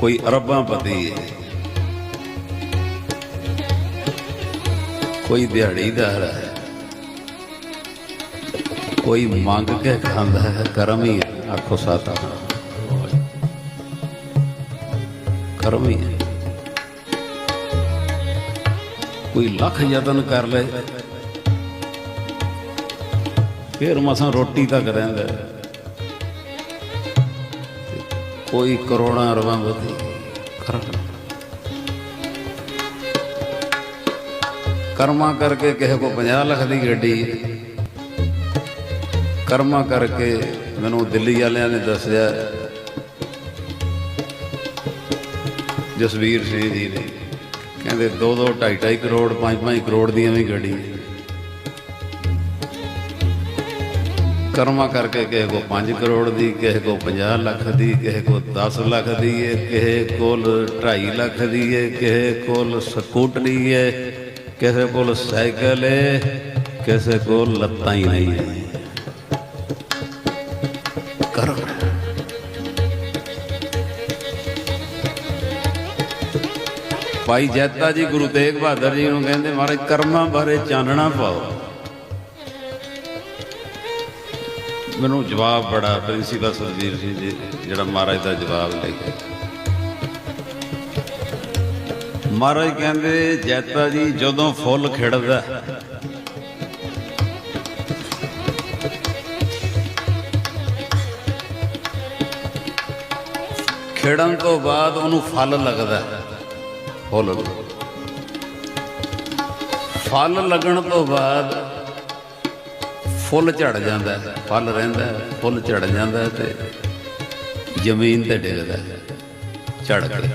ਕੋਈ ਅਰਬਾਂ ਪਤੀ ਹੈ ਕੋਈ ਦਿਹਾੜੀਦਾਰ ਹੈ। ਕੋਈ ਮੰਗ ਕੇ ਖਾਂਦਾ ਹੈ, ਕਰਮ ਹੀ ਆਖੋ ਸਾਤਾ। ਕਰਮ ਹੀ ਹੈ। ਕੋਈ ਲੱਖ ਯਤਨ ਕਰ ਲੈ, ਫਿਰ ਮਸਾਂ ਰੋਟੀ ਤੱਕ ਰਹਿੰਦਾ ਕੋਈ ਕਰੋੜਾਂ ਬਤੀ ਕਰਮ ਕਰਮਾ ਕਰਕੇ ਕਿਸੇ ਕੋ 50 ਲੱਖ ਦੀ ਗੱਡੀ। ਕਰਮਾ ਕਰਕੇ ਮੈਨੂੰ ਦਿੱਲੀ ਵਾਲਿਆਂ ਨੇ ਦੱਸਿਆ ਜਸਵੀਰ ਸਿੰਘ ਜੀ ਨੇ। ਕਹਿੰਦੇ 2 2 2.5 2.5 ਕਰੋੜ 5 5 ਕਰੋੜ ਦੀਆਂ ਵੀ ਗੱਡੀ ਕਰਮਾ ਕਰਕੇ ਕਿਸੇ ਕੋ 5 ਕਰੋੜ ਦੀ, ਕਿਸੇ ਕੋ 50 ਲੱਖ ਦੀ, ਕਿਸੇ ਕੋ 10 ਲੱਖ ਦੀ ਹੈ ਕਿਸੇ ਕੋਲ 2.5 ਲੱਖ ਦੀ ਹੈ ਕਿਸੇ ਕੋਲ ਸਕੂਟਰੀ ਹੈ ਕਿਸੇ ਕੋਲ ਸਾਈਕਲ ਏ, ਕਿਸੇ ਕੋਲ ਲੱਤਾਂ ਹੀ ਨਹੀਂ ਹੈ ਕਰਮ। ਭਾਈ ਜੈਤਾ ਜੀ ਗੁਰੂ ਤੇਗ ਬਹਾਦਰ ਜੀ ਨੂੰ ਕਹਿੰਦੇ, ਮਹਾਰਾਜ, ਕਰਮਾਂ ਬਾਰੇ ਚਾਨਣਾ ਪਾਓ। ਮੈਨੂੰ ਜਵਾਬ ਬੜਾ ਪ੍ਰਿੰਸੀਪਲ ਸਰਜੀਤ ਸਿੰਘ ਜੀ, ਜਿਹੜਾ ਮਹਾਰਾਜ ਦਾ ਜਵਾਬ ਲੈ ਕੇ ਮਹਾਰਾਜ ਕਹਿੰਦੇ, ਜੈਤਾ ਜੀ ਜਦੋਂ ਫੁੱਲ ਖਿੜਦਾ ਖਿੜਨ ਤੋਂ ਬਾਅਦ ਉਹਨੂੰ ਫਲ ਲੱਗਦਾ ਫੁੱਲ ਫਲ ਲੱਗਣ ਤੋਂ ਬਾਅਦ ਫੁੱਲ ਝੜ ਜਾਂਦਾ, ਫਲ ਰਹਿੰਦਾ, ਫੁੱਲ ਝੜ ਜਾਂਦਾ ਤੇ ਜ਼ਮੀਨ ਤੇ ਡਿੱਗਦਾ ਹੈ ਝੜ। ਕੇ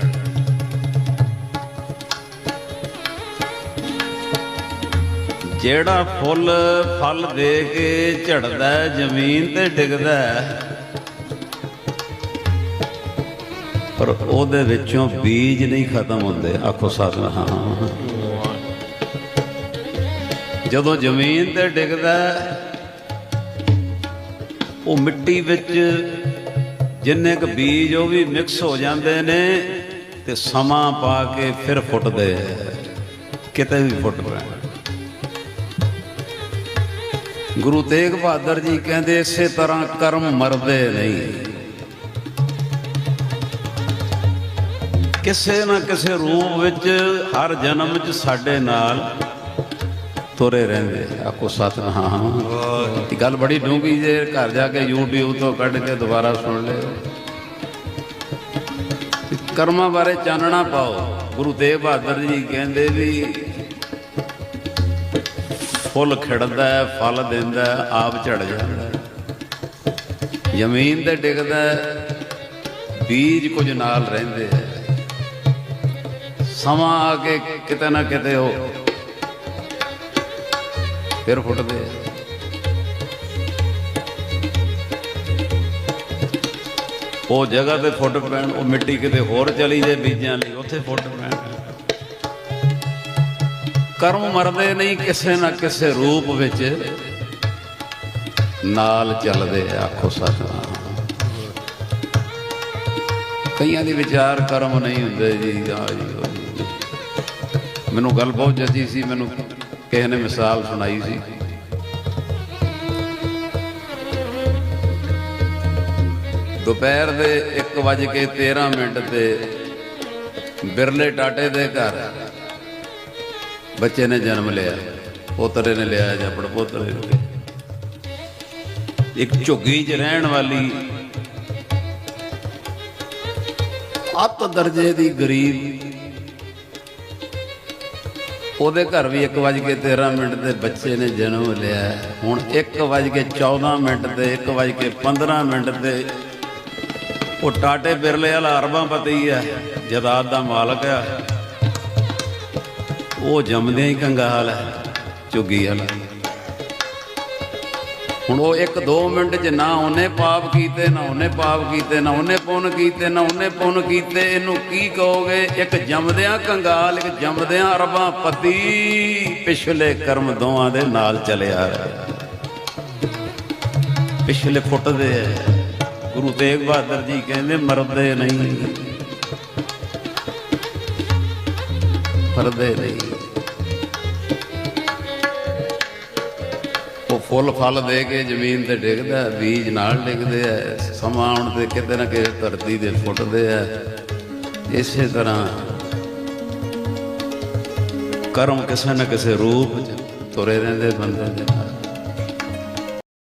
ਜਿਹੜਾ ਫੁੱਲ ਫਲ ਦੇ ਕੇ ਝੜਦਾ, ਜ਼ਮੀਨ ਤੇ ਡਿੱਗਦਾ, ਪਰ ਉਹਦੇ ਵਿੱਚੋਂ ਬੀਜ ਨਹੀਂ ਖਤਮ ਹੁੰਦੇ। ਆਖੋ ਸੱਚ ਹਾਂ ਜਦੋਂ ਜ਼ਮੀਨ ਤੇ ਡਿੱਗਦਾ ਉਹ ਮਿੱਟੀ ਵਿੱਚ ਜਿੰਨੇ ਕ ਬੀਜ ਉਹ ਵੀ ਮਿਕਸ ਹੋ ਜਾਂਦੇ ਨੇ ਤੇ ਸਮਾਂ ਪਾ ਕੇ ਫਿਰ ਫੁੱਟਦੇ ਹੈ। ਕਿਤੇ ਵੀ ਫੁੱਟ ਪੈਣ ਗੁਰੂ ਤੇਗ ਬਹਾਦਰ ਜੀ ਕਹਿੰਦੇ, ਇਸੇ ਤਰ੍ਹਾਂ ਕਰਮ ਮਰਦੇ ਨਹੀਂ ਕਿਸੇ ਨਾ ਕਿਸੇ ਰੂਪ ਵਿੱਚ ਹਰ ਜਨਮ ਵਿੱਚ ਸਾਡੇ ਨਾਲ ਤੁਰੇ ਰਹਿੰਦੇ ਆਕੋ ਸਤ ਹਾਂ ਹਾਂ ਇਹ ਗੱਲ ਬੜੀ ਡੂੰਗੀ ਜੇ ਘਰ ਜਾ ਕੇ YouTube ਤੋਂ ਕੱਢ ਕੇ ਦੁਬਾਰਾ ਸੁਣ ਲਿਓ ਕਰਮਾਂ ਬਾਰੇ ਚਾਨਣਾ ਪਾਓ। ਗੁਰੂ ਤੇਗ ਬਹਾਦਰ ਜੀ ਕਹਿੰਦੇ ਵੀ, ਫੁੱਲ ਖਿੜਦਾ ਫਲ ਦਿੰਦਾ ਆਪ ਝੜ ਜਾਂਦਾ ਜ਼ਮੀਨ ਤੇ ਡਿੱਗਦਾ ਬੀਜ ਕੁਝ ਨਾਲ ਰਹਿੰਦੇ ਹੈ। ਸਮਾਂ ਆ ਕੇ ਕਿਤੇ ਨਾ ਕਿਤੇ ਉਹ ਫਿਰ ਫੁੱਟਦੇ ਆ। ਉਹ ਜਗ੍ਹਾ ਤੇ ਫੁੱਟ ਪੈਣ ਉਹ ਮਿੱਟੀ ਕਿਤੇ ਹੋਰ ਚਲੀ ਜੇ ਬੀਜਾਂ ਲਈ ਉੱਥੇ ਫੁੱਟ ਪੈਣ ਕਰਮ ਮਰਦੇ ਨਹੀਂ ਕਿਸੇ ਨਾ ਕਿਸੇ ਰੂਪ ਵਿੱਚ ਨਾਲ ਚੱਲਦੇ ਆ, ਆਖੋ ਸਤਨਾਮ ਕਈਆਂ ਦੇ ਵਿਚਾਰ ਕਰਮ ਨਹੀਂ ਹੁੰਦੇ ਜੀ ਜੀ। ਮੈਨੂੰ ਗੱਲ ਬਹੁਤ ਜੱਜੀ ਸੀ ਮੈਨੂੰ ਕਿਸੇ ਨੇ ਮਿਸਾਲ ਸੁਣਾਈ ਸੀ। ਦੁਪਹਿਰ ਦੇ 1:13 ਮਿੰਟ ਤੇ ਬਿਰਲੇ ਟਾਟੇ ਦੇ ਘਰ ਬੱਚੇ ਨੇ ਜਨਮ ਲਿਆ। ਪੋਤਰੇ ਨੇ ਲਿਆ ਜਾਂ ਪੜਪੋਤਰੇ ਨੇ। ਇੱਕ ਝੁੱਗੀ 'ਚ ਰਹਿਣ ਵਾਲੀ ਅੱਤ ਦਰਜੇ ਦੀ ਗਰੀਬ ਉਹਦੇ ਘਰ ਵੀ 1:13 ਮਿੰਟ ਤੇ ਬੱਚੇ ਨੇ ਜਨਮ ਲਿਆ ਹੈ। ਹੁਣ 1:14 ਮਿੰਟ ਤੇ 1:15 ਮਿੰਟ ਤੇ ਉਹ ਟਾਟੇ ਬਿਰਲੇ ਵਾਲਾ ਅਰਬਾਂ ਪਤੀ ਹੈ ਜਦਾਦ ਦਾ ਮਾਲਕ ਹੈ ਉਹ ਜੰਮਦਿਆਂ ਹੀ ਕੰਗਾਲ ਹੈ ਝੁੱਗੀ ਵਾਲਾ ਹੁਣ ਉਹ ਇੱਕ ਦੋ ਮਿੰਟ 'ਚ ਨਾ ਉਹਨੇ ਪਾਪ ਕੀਤੇ, ਨਾ ਉਹਨੇ ਪਾਪ ਕੀਤੇ, ਨਾ ਉਹਨੇ ਪੁੰਨ ਕੀਤੇ, ਨਾ ਉਹਨੇ ਪੁੰਨ ਕੀਤੇ। ਇਹਨੂੰ ਕੀ ਕਹੋਗੇ? ਇੱਕ ਜੰਮਦਿਆਂ ਕੰਗਾਲ, ਇੱਕ ਜੰਮਦਿਆਂ ਅਰਬਾਂ ਪਤੀ ਪਿਛਲੇ ਕਰਮ ਦੋਵਾਂ ਦੇ ਨਾਲ ਚਲਿਆ। ਰਿਹਾ ਪਿਛਲੇ ਫੁੱਟਦੇ ਗੁਰੂ ਤੇਗ ਬਹਾਦਰ ਜੀ ਕਹਿੰਦੇ, ਮਰਦੇ ਨਹੀਂ, ਫਰਦੇ ਨਹੀਂ। ਫੁੱਲ ਫਲ ਦੇ ਕੇ ਜ਼ਮੀਨ ਤੇ ਡਿੱਗਦਾ ਬੀਜ ਨਾਲ ਡਿੱਗਦੇ ਆ ਸਮਾਂ ਆਉਣ ਤੇ ਕਿਤੇ ਨਾ ਕਿਤੇ ਧਰਤੀ ਦੇ ਫੁੱਟਦੇ ਆ ਇਸੇ ਤਰ੍ਹਾਂ ਕਰਮ ਕਿਸੇ ਨਾ ਕਿਸੇ ਰੂਪ ਚ ਤੁਰੇ ਰਹਿੰਦੇ ਬੰਦੇ ਦੇ